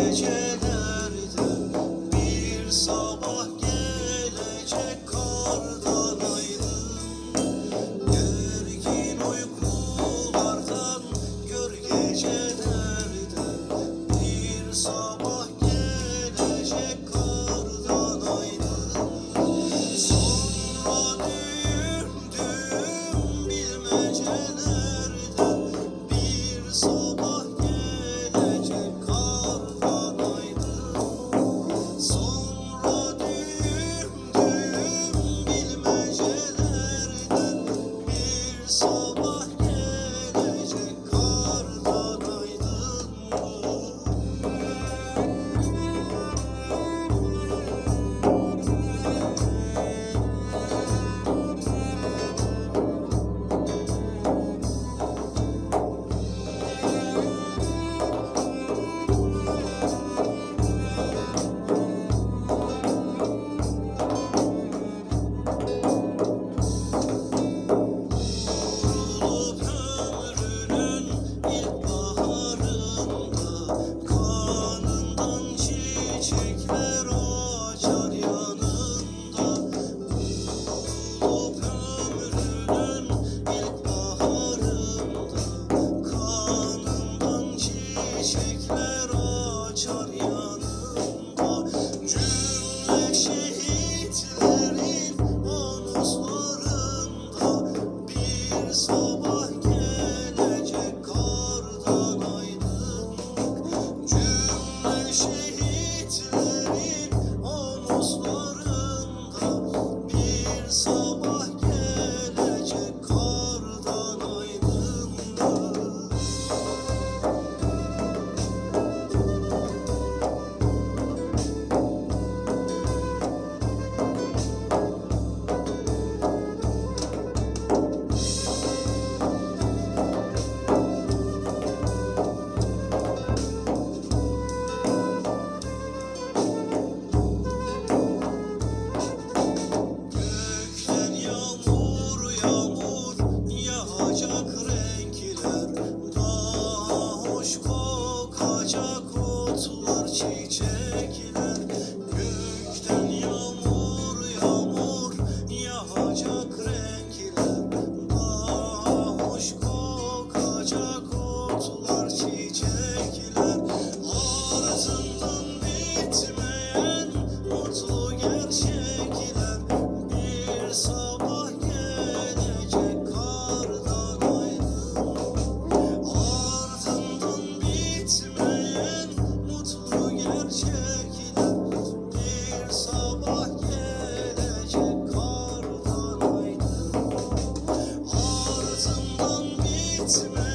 你却。sular çiçekler Gökten yağmur yağmur yağacak renkler. Daha hoş kokacak otlar çiçekler It's.